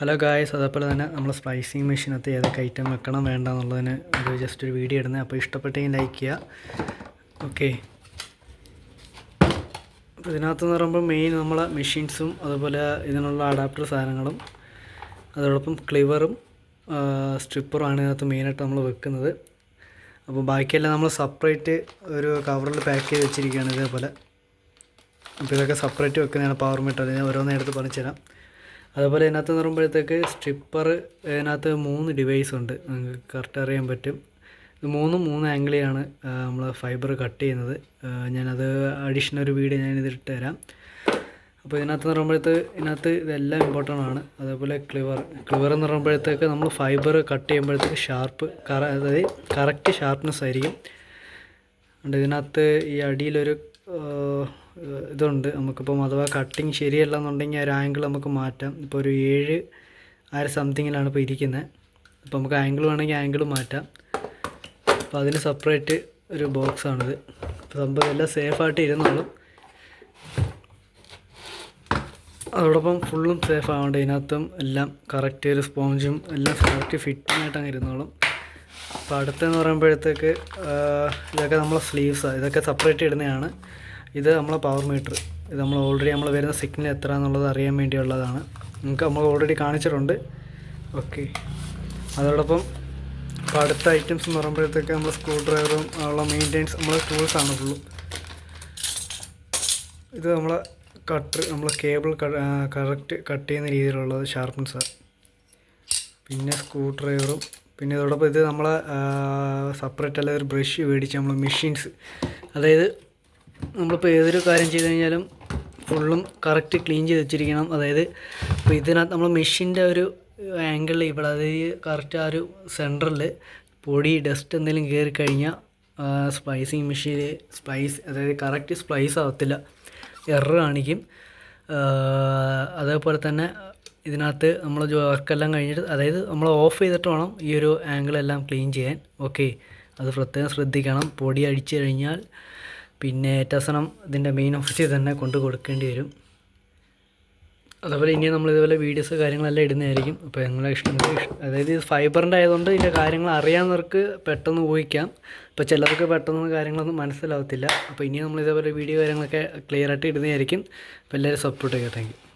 Hello guys അതേപോലെ തന്നെ നമ്മൾ സ്പൈസിങ് മെഷീനകത്ത് ഏതൊക്കെ ഐറ്റം വെക്കണം വേണ്ട എന്നുള്ളതിന് ഒരു ജസ്റ്റ് ഒരു വീഡിയോ ഇടുന്നത് അപ്പോൾ ഇഷ്ടപ്പെട്ടെങ്കിൽ ലൈക്ക് ചെയ്യുക ഓക്കെ അപ്പോൾ ഇതിനകത്ത് എന്ന് പറയുമ്പോൾ മെയിൻ നമ്മളെ മെഷീൻസും അതുപോലെ ഇതിനുള്ള അഡാപ്റ്റർ സാധനങ്ങളും അതോടൊപ്പം ക്ലിവറും സ്ട്രിപ്പറും ആണ് ഇതിനകത്ത് മെയിനായിട്ട് നമ്മൾ വെക്കുന്നത്. അപ്പോൾ ബാക്കിയെല്ലാം നമ്മൾ സെപ്പറേറ്റ് ഒരു കവറിൽ പാക്ക് ചെയ്ത് വെച്ചിരിക്കുകയാണ് ഇതേപോലെ. അപ്പോൾ ഇതൊക്കെ സെപ്പറേറ്റ് വെക്കുന്നതാണ് പവർ മീറ്റർ ഓരോന്നേ എടുത്ത് പറഞ്ഞു തരാം. അതുപോലെ ഇതിനകത്ത് എന്ന് പറയുമ്പോഴത്തേക്ക് സ്ട്രിപ്പർ ഇതിനകത്ത് മൂന്ന് ഡിവൈസ് ഉണ്ട്. നിങ്ങൾക്ക് കറക്റ്റ് അറിയാൻ പറ്റും. ഇത് മൂന്നും മൂന്ന് ആംഗിളിയാണ് നമ്മൾ ഫൈബർ കട്ട് ചെയ്യുന്നത്. ഞാനത് അഡീഷണൽ ഒരു വീഡിയോ ഞാനിത് ഇട്ട് തരാം. അപ്പോൾ ഇതിനകത്ത് എന്ന് പറയുമ്പോഴത്തേക്ക് ഇതിനകത്ത് ഇതെല്ലാം ഇമ്പോർട്ടന്റ് ആണ്. അതേപോലെ ക്ലിവർ ക്ലിവർ എന്ന് പറയുമ്പോഴത്തേക്ക് നമ്മൾ ഫൈബർ കട്ട് ചെയ്യുമ്പോഴത്തേക്ക് ഷാർപ്പ് കറ അതായത് കറക്റ്റ് ഷാർപ്നെസ് ആയിരിക്കും. അതുകൊണ്ട് ഇതിനകത്ത് ഈ അടിയിലൊരു ഇതുണ്ട്. നമുക്കിപ്പം അഥവാ കട്ടിങ് ശരിയല്ല എന്നുണ്ടെങ്കിൽ ആ ഒരു ആംഗിൾ നമുക്ക് മാറ്റാം. ഇപ്പോൾ ഒരു ഏഴ് ആ സംതിങ്ങിലാണ് ഇപ്പോൾ ഇരിക്കുന്നത് അപ്പോൾ നമുക്ക് ആംഗിൾ വേണമെങ്കിൽ ആംഗിൾ മാറ്റാം. അപ്പോൾ അതിന് സെപ്പറേറ്റ് ഒരു ബോക്സാണിത് അപ്പോൾ സംഭവം എല്ലാം സേഫായിട്ട് ഇരുന്നോളും. അതോടൊപ്പം ഫുള്ളും സേഫ് ആവേണ്ട. ഇതിനകത്തും എല്ലാം കറക്റ്റ് ഒരു സ്പോഞ്ചും എല്ലാം കറക്റ്റ് ഫിറ്റിംഗ് ആയിട്ട് അങ്ങ് ഇരുന്നോളും. അപ്പോൾ അടുത്തെന്ന് പറയുമ്പോഴത്തേക്ക് ഇതൊക്കെ നമ്മളെ സ്ലീവ്സാണ് ഇതൊക്കെ സെപ്പറേറ്റ് ഇടുന്നതാണ്. ഇത് നമ്മളെ പവർ മീറ്റർ ഇത് നമ്മൾ ഓൾറെഡി നമ്മൾ വരുന്ന സിഗ്നൽ എത്ര എന്നുള്ളത് അറിയാൻ വേണ്ടിയുള്ളതാണ്. നിങ്ങൾക്ക് നമ്മൾ ഓൾറെഡി കാണിച്ചിട്ടുണ്ട്. ഓക്കെ അതോടൊപ്പം ഇപ്പോൾ അടുത്ത ഐറ്റംസ് എന്ന് പറയുമ്പോഴത്തേക്ക് നമ്മൾ സ്ക്രൂ ഡ്രൈവറും ഉള്ള മെയിന്റെനൻസ് നമ്മളെ ആണ് ഫുള്ളും ഇത് നമ്മളെ കട്ടർ നമ്മൾ കേബിൾ കറക്റ്റ് കട്ട് ചെയ്യുന്ന രീതിയിലുള്ളത് ഷാർപ്പൻസാണ് പിന്നെ സ്ക്രൂ ഡ്രൈവറും പിന്നെ ഇതോടൊപ്പം ഇത് നമ്മളെ സെപ്പറേറ്റ് അല്ല ഒരു ബ്രഷ് മേടിച്ച് നമ്മൾ മെഷീൻസ് അതായത് നമ്മളിപ്പോൾ ഏതൊരു കാര്യം ചെയ്ത് കഴിഞ്ഞാലും ഫുള്ളും കറക്റ്റ് ക്ലീൻ ചെയ്ത് വെച്ചിരിക്കണം. അതായത് ഇപ്പോൾ ഇതിനകത്ത് നമ്മൾ മെഷീന്റെ ഒരു ആംഗിളിൽ ഇവിടെ അതായത് കറക്റ്റ് ആ ഒരു സെന്ററിൽ പൊടി ഡസ്റ്റ് എന്തെങ്കിലും കയറി കഴിഞ്ഞാൽ സ്പൈസിങ് മെഷീൻ സ്പൈസ് അതായത് കറക്റ്റ് സ്പൈസ് ആവത്തില്ല. എറർ കാണിക്കും. അതേപോലെ തന്നെ ഇതിനകത്ത് നമ്മൾ വർക്കെല്ലാം കഴിഞ്ഞിട്ട് അതായത് നമ്മൾ ഓഫ് ചെയ്തിട്ട് വേണം ഈ ഒരു ആംഗിളെല്ലാം ക്ലീൻ ചെയ്യാൻ. ഓക്കെ അത് പ്രത്യേകം ശ്രദ്ധിക്കണം. പൊടി അടിച്ചു കഴിഞ്ഞാൽ പിന്നെ ടസണം ഇതിന്റെ മെയിൻ ഓഫീസിൽ തന്നെ കൊണ്ട് കൊടുക്കേണ്ടി വരും. അതേപോലെ ഇനി നമ്മൾ ഇതുപോലെ വീഡിയോസ് കാര്യങ്ങളെല്ലാം ഇടുന്നതായിരിക്കും. അപ്പോൾ നിങ്ങളെ ഇഷ്ടം അതായത് ഇത് ഫൈബറിന്റെ ആയതുകൊണ്ട് ഇതിന്റെ കാര്യങ്ങൾ അറിയാവുന്നവർക്ക് പെട്ടെന്ന് ഊഹിക്കാം. അപ്പോൾ ചിലർക്ക് പെട്ടെന്ന് കാര്യങ്ങളൊന്നും മനസ്സിലാവത്തില്ല. അപ്പോൾ ഇനി നമ്മൾ ഇതേപോലെ വീഡിയോ കാര്യങ്ങളൊക്കെ ക്ലിയർ ആയിട്ട് ഇടുന്നതായിരിക്കും. അപ്പോൾ എല്ലാവരും സപ്പോർട്ട് ചെയ്യുക. താങ്ക്